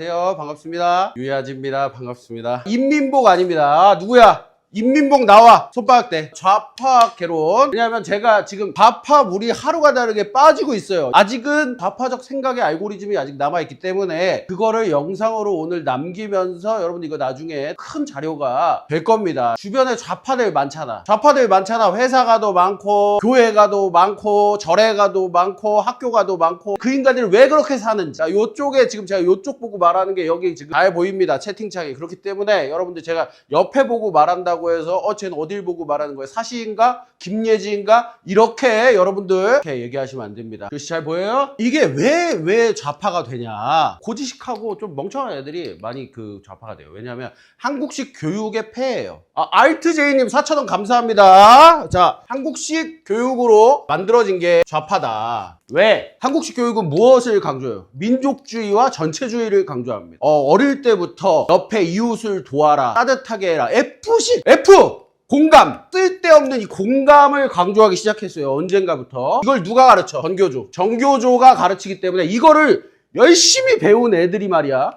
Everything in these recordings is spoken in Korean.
안녕하세요. 반갑습니다. 유야지입니다. 반갑습니다. 인민복 아닙니다. 누구야? 인민복 나와. 손바닥 대. 좌파 개론. 왜냐하면 제가 지금 좌파 물이 하루가 다르게 빠지고 있어요. 아직은 좌파적 생각의 알고리즘이 아직 남아있기 때문에 그거를 영상으로 오늘 남기면서 여러분 이거 나중에 큰 자료가 될 겁니다. 주변에 좌파들 많잖아. 좌파들 많잖아. 회사 가도 많고 교회 가도 많고 절에 가도 많고 학교 가도 많고. 그 인간들이 왜 그렇게 사는지. 자, 요쪽에 지금 제가 요쪽 보고 말하는 게 여기 지금 잘 보입니다. 채팅창에. 그렇기 때문에 여러분들 제가 옆에 보고 말한다고 해서 어 쟤는 어딜 보고 말하는 거예요 사시인가 김예지인가 이렇게 여러분들 이렇게 얘기하시면 안 됩니다 글씨 잘 보여요? 이게 왜 왜 좌파가 되냐 고지식하고 좀 멍청한 애들이 많이 그 좌파가 돼요 왜냐하면 한국식 교육의 폐예요 아, 알트제이님 4천원 감사합니다 자 한국식 교육으로 만들어진 게 좌파다 왜? 한국식 교육은 무엇을 강조해요? 민족주의와 전체주의를 강조합니다. 어, 어릴 때부터 옆에 이웃을 도와라, 따뜻하게 해라. F식! F! 공감! 쓸데없는 이 공감을 강조하기 시작했어요. 언젠가부터. 이걸 누가 가르쳐? 전교조. 전교조가 가르치기 때문에 이거를 열심히 배운 애들이 말이야.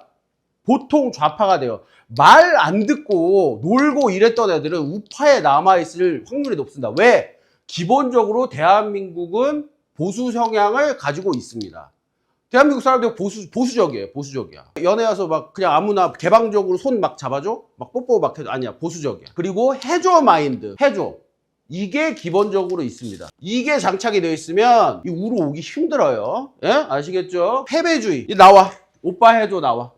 보통 좌파가 돼요. 말 안 듣고 놀고 이랬던 애들은 우파에 남아있을 확률이 높습니다. 왜? 기본적으로 대한민국은 보수 성향을 가지고 있습니다. 대한민국 사람들 보수, 보수적이에요. 보수적이야. 연애 와서 막 그냥 아무나 개방적으로 손 막 잡아줘? 막 뽀뽀 막 해도 아니야. 보수적이야. 그리고 해줘 마인드. 해줘. 이게 기본적으로 있습니다. 이게 장착이 되어 있으면 이 우로 오기 힘들어요. 예? 아시겠죠? 패배주의. 이 나와. 오빠 해줘 나와.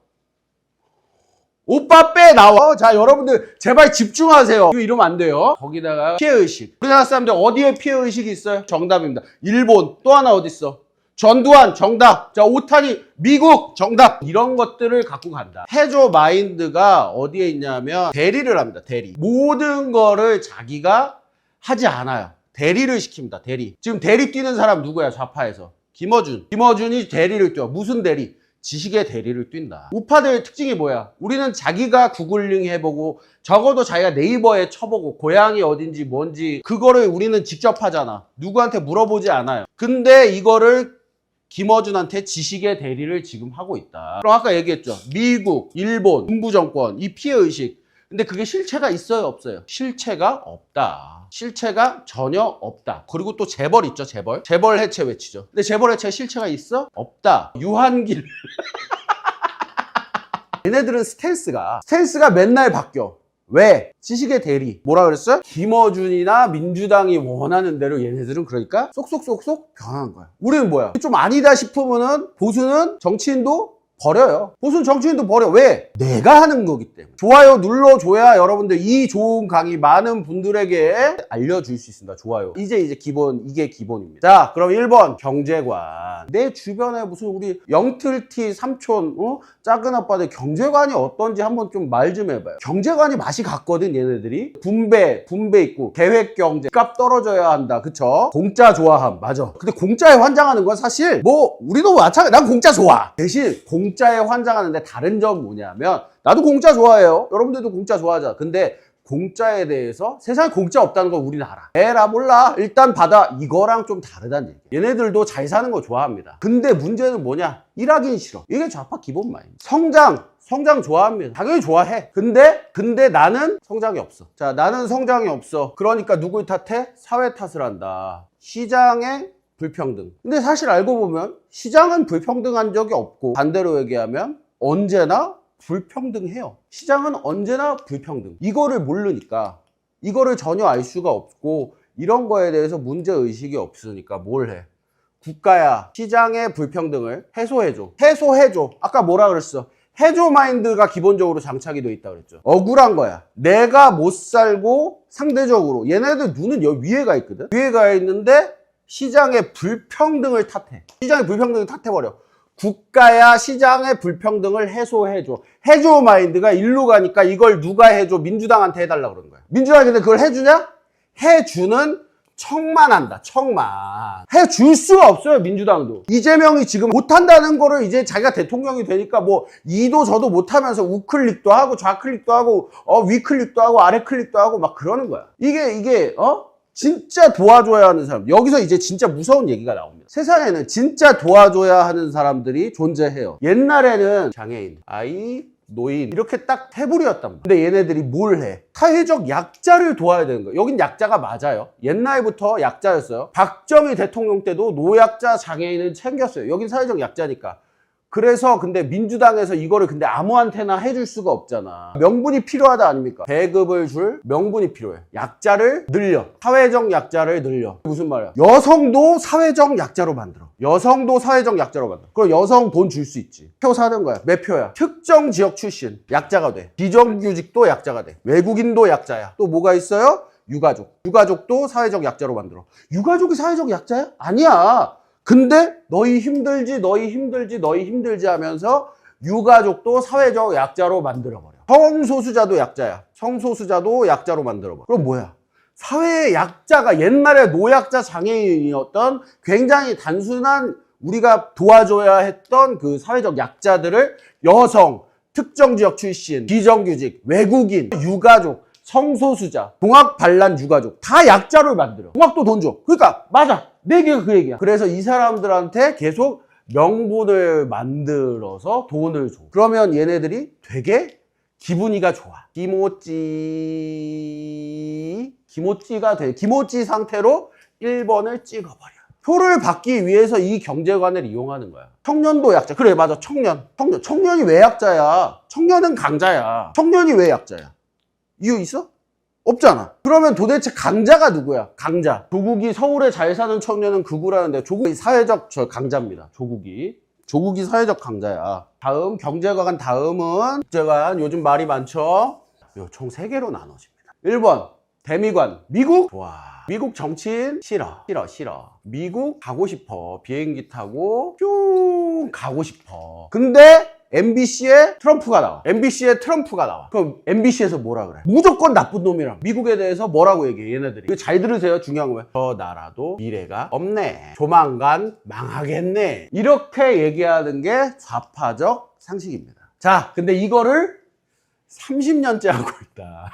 오빠 빼 나와. 자, 여러분들 제발 집중하세요. 이거 이러면 안 돼요. 거기다가 피해 의식. 우리나라 사람들 어디에 피해 의식이 있어요? 정답입니다. 일본. 또 하나 어디 있어? 전두환 정답. 자, 오타니 미국 정답. 이런 것들을 갖고 간다. 해조 마인드가 어디에 있냐면 대리를 합니다. 대리. 모든 거를 자기가 하지 않아요. 대리를 시킵니다. 대리. 지금 대리 뛰는 사람 누구야? 좌파에서. 김어준. 김어준이 대리를 뛰어. 무슨 대리? 지식의 대리를 뛴다. 우파들의 특징이 뭐야? 우리는 자기가 구글링 해보고 적어도 자기가 네이버에 쳐보고 고향이 어딘지 뭔지 그거를 우리는 직접 하잖아. 누구한테 물어보지 않아요. 근데 이거를 김어준한테 지식의 대리를 지금 하고 있다. 그럼 아까 얘기했죠. 미국, 일본, 군부 정권, 이 피해 의식. 근데 그게 실체가 있어요, 없어요? 실체가 없다. 실체가 전혀 없다. 그리고 또 재벌 있죠, 재벌. 재벌 해체 외치죠. 근데 재벌 해체 실체가 있어? 없다. 유한길. 얘네들은 스탠스가 스탠스가 맨날 바뀌어. 왜? 지식의 대리. 뭐라 그랬어요? 김어준이나 민주당이 원하는 대로 얘네들은 그러니까 쏙쏙쏙쏙 변하는 거야. 우리는 뭐야? 좀 아니다 싶으면은 보수는 정치인도 버려요. 보수는 정치인도 버려. 왜? 내가 하는 거기 때문에. 좋아요 눌러줘야 여러분들 이 좋은 강의 많은 분들에게 알려줄 수 있습니다. 좋아요. 이제 이제 기본, 이게 기본입니다. 자, 그럼 1번 경제관. 내 주변에 무슨 우리 영틀티 삼촌, 어? 작은 아빠들 경제관이 어떤지 한번 좀 말좀 해봐요. 경제관이 맛이 갔거든, 얘네들이. 분배, 분배 있고, 계획 경제, 값 떨어져야 한다. 그쵸? 공짜 좋아함. 맞아. 근데 공짜에 환장하는 건 사실, 뭐, 우리도 마찬가지. 난 공짜 좋아. 대신 공 짜에 환장하는데 다른 점 뭐냐면, 나도 공짜 좋아해요. 여러분들도 공짜 좋아하잖아. 근데 공짜에 대해서 세상에 공짜 없다는 걸 우리는 알아. 에라 몰라. 일단 받아. 이거랑 좀 다르다는 얘기. 얘네들도 잘 사는 거 좋아합니다. 근데 문제는 뭐냐? 일하긴 싫어. 이게 좌파 기본 마인드. 성장. 성장 좋아합니다. 당연히 좋아해. 근데 근데 나는 성장이 없어. 자, 나는 성장이 없어. 그러니까 누굴 탓해? 사회 탓을 한다. 시장의 불평등. 근데 사실 알고 보면 시장은 불평등한 적이 없고 반대로 얘기하면 언제나 불평등해요. 시장은 언제나 불평등. 이거를 모르니까 이거를 전혀 알 수가 없고 이런 거에 대해서 문제 의식이 없으니까 뭘 해? 국가야 시장의 불평등을 해소해줘. 해소해줘. 아까 뭐라 그랬어? 해줘 마인드가 기본적으로 장착이 돼 있다 그랬죠. 억울한 거야. 내가 못 살고 상대적으로 얘네들 눈은 여기 위에 가 있거든. 위에 가 있는데 시장의 불평등을 탓해. 시장의 불평등을 탓해버려. 국가야 시장의 불평등을 해소해줘. 해줘 마인드가 일로 가니까 이걸 누가 해줘? 민주당한테 해달라 그러는 거야. 민주당이 근데 그걸 해주냐? 해주는 척만 한다. 척만. 해줄 수가 없어요. 민주당도. 이재명이 지금 못한다는 거를 이제 자기가 대통령이 되니까 뭐 이도 저도 못하면서 우클릭도 하고 좌클릭도 하고 어 위클릭도 하고 아래클릭도 하고 막 그러는 거야. 이게 이게 어? 진짜 도와줘야 하는 사람. 여기서 이제 진짜 무서운 얘기가 나옵니다. 세상에는 진짜 도와줘야 하는 사람들이 존재해요. 옛날에는 장애인, 아이, 노인 이렇게 딱 테불이었단 말이야. 근데 얘네들이 뭘 해? 사회적 약자를 도와야 되는 거예요. 여긴 약자가 맞아요. 옛날부터 약자였어요. 박정희 대통령 때도 노약자 장애인을 챙겼어요. 여긴 사회적 약자니까. 그래서 근데 민주당에서 이거를 근데 아무한테나 해줄 수가 없잖아. 명분이 필요하다 아닙니까? 배급을 줄 명분이 필요해. 약자를 늘려. 사회적 약자를 늘려. 무슨 말이야? 여성도 사회적 약자로 만들어. 여성도 사회적 약자로 만들어. 그럼 여성 돈 줄 수 있지. 표 사는 거야. 몇 표야? 특정 지역 출신. 약자가 돼. 비정규직도 약자가 돼. 외국인도 약자야. 또 뭐가 있어요? 유가족. 유가족도 사회적 약자로 만들어. 유가족이 사회적 약자야? 아니야. 근데 너희 힘들지, 너희 힘들지, 너희 힘들지 하면서 유가족도 사회적 약자로 만들어버려. 성소수자도 약자야. 성소수자도 약자로 만들어버려. 그럼 뭐야? 사회의 약자가 옛날에 노약자 장애인이었던 굉장히 단순한 우리가 도와줘야 했던 그 사회적 약자들을 여성, 특정 지역 출신, 비정규직, 외국인, 유가족, 성소수자, 동학 반란 유가족 다 약자로 만들어. 동학도 돈 줘. 그러니까 맞아. 내 얘기가 그 얘기야. 그래서 이 사람들한테 계속 명분을 만들어서 돈을 줘. 그러면 얘네들이 되게 기분이가 좋아. 기모찌, 기모찌가 돼. 기모찌 상태로 1번을 찍어버려. 표를 받기 위해서 이 경제관을 이용하는 거야. 청년도 약자. 그래, 맞아. 청년. 청년. 청년이 왜 약자야? 청년은 강자야. 청년이 왜 약자야? 이유 있어? 없잖아. 그러면 도대체 강자가 누구야? 강자. 조국이 서울에 잘 사는 청년은 극우라는데 조국이 사회적 저 강자입니다. 조국이. 조국이 사회적 강자야. 다음 경제관 다음은 국제관 요즘 말이 많죠. 요총 3개로 나눠집니다. 1번 대미관 미국 좋아. 미국 정치인 싫어. 싫어 싫어. 미국 가고 싶어. 비행기 타고 쭉 가고 싶어. 근데 MBC에 트럼프가 나와. MBC에 트럼프가 나와. 그럼 MBC에서 뭐라 그래? 무조건 나쁜 놈이랑 미국에 대해서 뭐라고 얘기해, 얘네들이. 이거 잘 들으세요. 중요한 거예요. 저 나라도 미래가 없네. 조만간 망하겠네. 이렇게 얘기하는 게 좌파적 상식입니다. 자, 근데 이거를 30년째 하고 있다.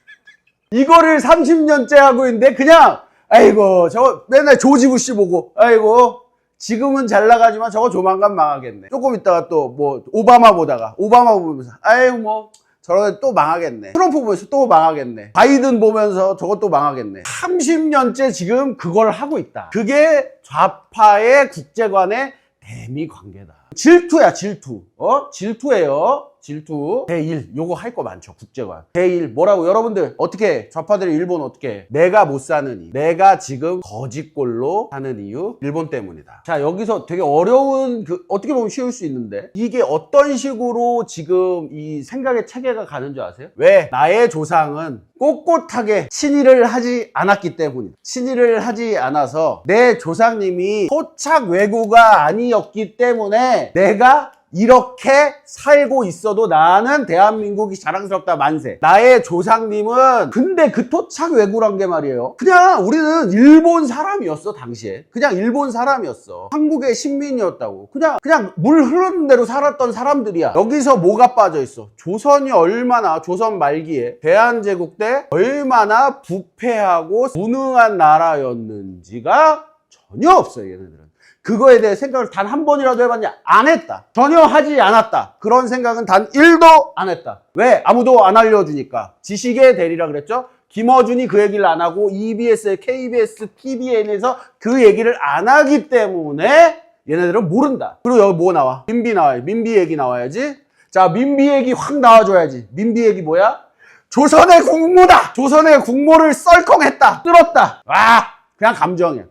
이거를 30년째 하고 있는데 그냥 아이고 저거 맨날 조지 부시 보고 아이고 지금은 잘 나가지만 저거 조만간 망하겠네. 조금 있다가 또 뭐 오바마 보다가 오바마 보면서 아이고 뭐 저러다 또 망하겠네. 트럼프 보면서 또 망하겠네. 바이든 보면서 저것도 망하겠네. 30년째 지금 그걸 하고 있다. 그게 좌파의 국제관의 대미 관계다. 질투야, 질투. 어? 질투예요. 질투. 제1. 요거 할 거 많죠. 국제관. 제1. 뭐라고 여러분들 어떻게 해? 좌파들이 일본 어떻게 해? 내가 못 사는 이유. 내가 지금 거짓골로 사는 이유. 일본 때문이다. 자, 여기서 되게 어려운 그 어떻게 보면 쉬울 수 있는데 이게 어떤 식으로 지금 이 생각의 체계가 가는 줄 아세요? 왜? 나의 조상은 꼿꼿하게 친일을 하지 않았기 때문이다. 친일을 하지 않아서 내 조상님이 토착 외구가 아니었기 때문에 내가 이렇게 살고 있어도 나는 대한민국이 자랑스럽다 만세. 나의 조상님은 근데 그 토착 왜구란 게 말이에요. 그냥 우리는 일본 사람이었어 당시에. 그냥 일본 사람이었어. 한국의 신민이었다고. 그냥 그냥 물 흐르는 대로 살았던 사람들이야. 여기서 뭐가 빠져 있어? 조선이 얼마나 조선 말기에 대한제국 때 얼마나 부패하고 무능한 나라였는지가 전혀 없어요 얘네들은. 그거에 대해 생각을 단 한 번이라도 해봤냐? 안 했다. 전혀 하지 않았다. 그런 생각은 단 1도 안 했다. 왜? 아무도 안 알려주니까. 지식의 대리라 그랬죠? 김어준이 그 얘기를 안 하고 EBS, KBS, TVN에서 그 얘기를 안 하기 때문에 얘네들은 모른다. 그리고 여기 뭐 나와? 민비 나와요. 민비 얘기 나와야지. 자, 민비 얘기 확 나와줘야지. 민비 얘기 뭐야? 조선의 국모다! 조선의 국모를 썰컹했다! 뚫었다! 와! 그냥 감정이야.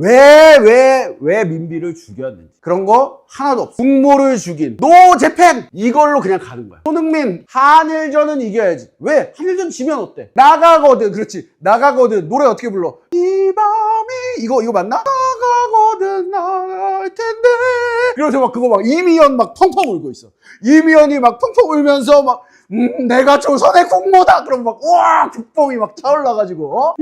왜, 왜, 왜 민비를 죽였는지. 그런 거 하나도 없어. 국모를 죽인 노 재팬! 이걸로 그냥 가는 거야. 손흥민, 한일전은 이겨야지. 왜? 한일전 지면 어때? 나가거든. 그렇지. 나가거든. 노래 어떻게 불러? 이 밤이, 이거, 이거 맞나? 나가거든, 나갈 텐데. 그래서 막 그거 막 이미연 막 펑펑 울고 있어. 이미연이 막 펑펑 울면서 막 음 내가 조선의 국모다! 그럼 막 우와! 국뽕이 막 차올라가지고 어?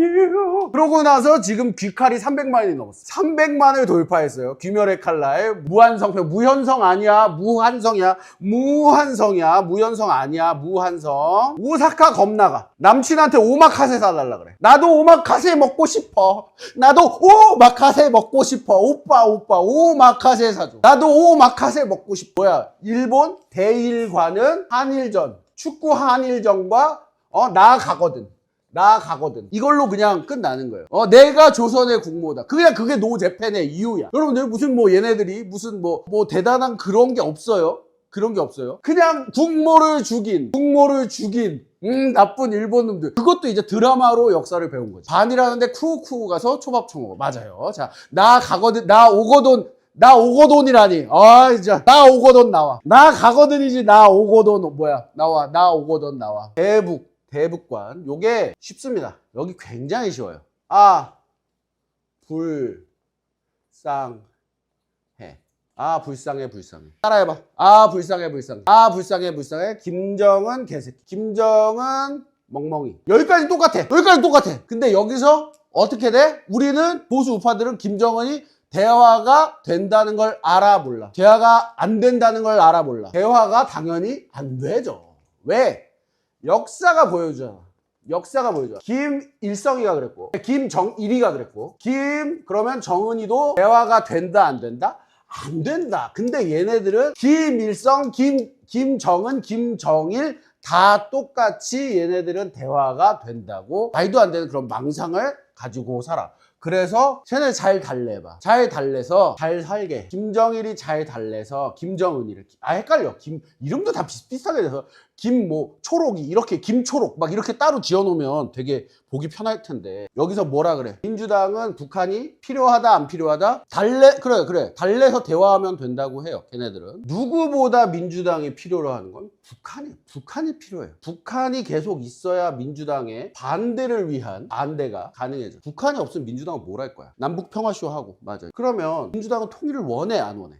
그러고 나서 지금 귀칼이 300만이 넘었어 300만을 돌파했어요. 귀멸의 칼날. 무한성평 무현성 아니야. 무한성이야. 무한성이야. 무현성 아니야. 무한성. 오사카 겁나가. 남친한테 오마카세 사달라 그래. 나도 오마카세 먹고 싶어. 나도 오마카세 먹고 싶어. 오빠 오빠 오마카세 사줘. 나도 오마카세 먹고 싶어. 뭐야? 일본 대일과는 한일전 축구 한일전과 어 나아가거든. 나아가거든. 이걸로 그냥 끝나는 거예요. 어 내가 조선의 국모다. 그냥 그게 노제팬의 이유야. 여러분들 무슨 뭐 얘네들이 무슨 뭐 뭐 대단한 그런 게 없어요? 그런 게 없어요? 그냥 국모를 죽인 국모를 죽인 음 나쁜 일본 놈들. 그것도 이제 드라마로 역사를 배운 거지. 반이라는데 쿠쿠 가서 초밥 처먹어 맞아요. 자 나 가거든 나 오거돈 나 오거돈이라니. 아 진짜. 나 오거돈 나와. 나 가거든이지 나 오거돈. 뭐야? 나와 나 오거돈 나와. 대북 대북관. 요게 쉽습니다. 여기 굉장히 쉬워요. 아 불 쌍 해. 아 불쌍해 불쌍해. 따라해봐. 아 불쌍해 불쌍해. 아 불쌍해 불쌍해. 김정은 개새끼. 김정은 멍멍이. 여기까지 똑같아. 여기까지 똑같아. 근데 여기서 어떻게 돼? 우리는 보수 우파들은 김정은이 대화가 된다는 걸 알아 몰라 대화가 안 된다는 걸 알아 몰라 대화가 당연히 안 되죠 왜? 역사가 보여주잖아 역사가 보여줘. 김일성이가 그랬고, 김정일이가 그랬고, 김 그러면 정은이도 대화가 된다 안 된다? 안 된다. 근데 얘네들은 김일성, 김 김정은, 김정일 다 똑같이 얘네들은 대화가 된다고 말도 안 되는 그런 망상을 가지고 살아. 그래서 쟤네 잘 달래봐. 잘 달래서 잘 살게. 김정일이 잘 달래서 김정은이를 아 헷갈려. 김 이름도 다 비슷비슷하게 돼서 김 뭐 초록이 이렇게 김초록 막 이렇게 따로 지어놓으면 되게 보기 편할 텐데 여기서 뭐라 그래? 민주당은 북한이 필요하다 안 필요하다? 달래 그래 그래 달래서 대화하면 된다고 해요. 걔네들은 누구보다 민주당이 필요로 하는 건 북한이 북한이 필요해요. 북한이 계속 있어야 민주당의 반대를 위한 반대가 가능해져. 북한이 없으면 민주당은 뭘 할 거야? 남북 평화쇼 하고 맞아요. 그러면 민주당은 통일을 원해 안 원해?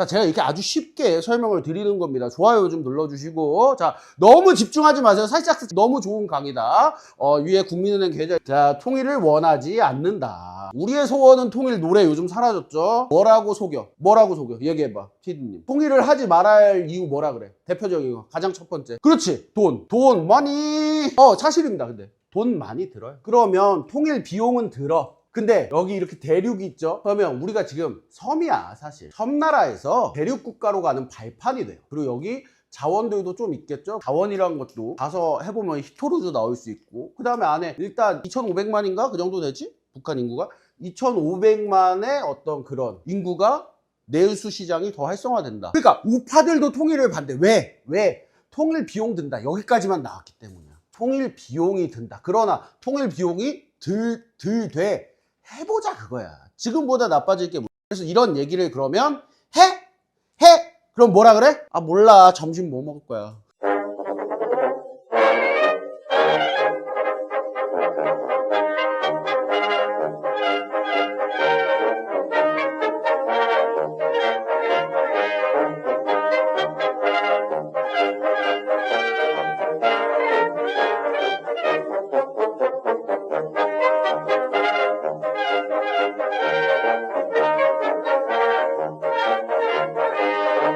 자, 제가 이렇게 아주 쉽게 설명을 드리는 겁니다. 좋아요 좀 눌러주시고. 자, 너무 집중하지 마세요. 살짝 너무 좋은 강의다. 어, 위에 국민은행 계좌. 자, 통일을 원하지 않는다. 우리의 소원은 통일 노래 요즘 사라졌죠? 뭐라고 속여? 뭐라고 속여? 얘기해봐. 피디님. 통일을 하지 말아야 할 이유 뭐라 그래? 대표적인 거. 가장 첫 번째. 그렇지. 돈. 돈, 머니. 어, 사실입니다. 근데. 돈 많이 들어요. 그러면 통일 비용은 들어. 근데 여기 이렇게 대륙이 있죠? 그러면 우리가 지금 섬이야 사실 섬나라에서 대륙 국가로 가는 발판이 돼요 그리고 여기 자원들도 좀 있겠죠? 자원이란 것도 가서 해보면 히토르도 나올 수 있고 그 다음에 안에 일단 2,500만인가? 그 정도 되지? 북한 인구가 2,500만의 어떤 그런 인구가 내수 시장이 더 활성화된다 그러니까 우파들도 통일을 반대 왜? 왜? 통일 비용 든다 여기까지만 나왔기 때문이야 통일 비용이 든다 그러나 통일 비용이 들, 들 돼. 해보자 그거야. 지금보다 나빠질 게 뭐. 그래서 이런 얘기를 그러면 해? 해? 그럼 뭐라 그래? 아 몰라 점심 뭐 먹을 거야.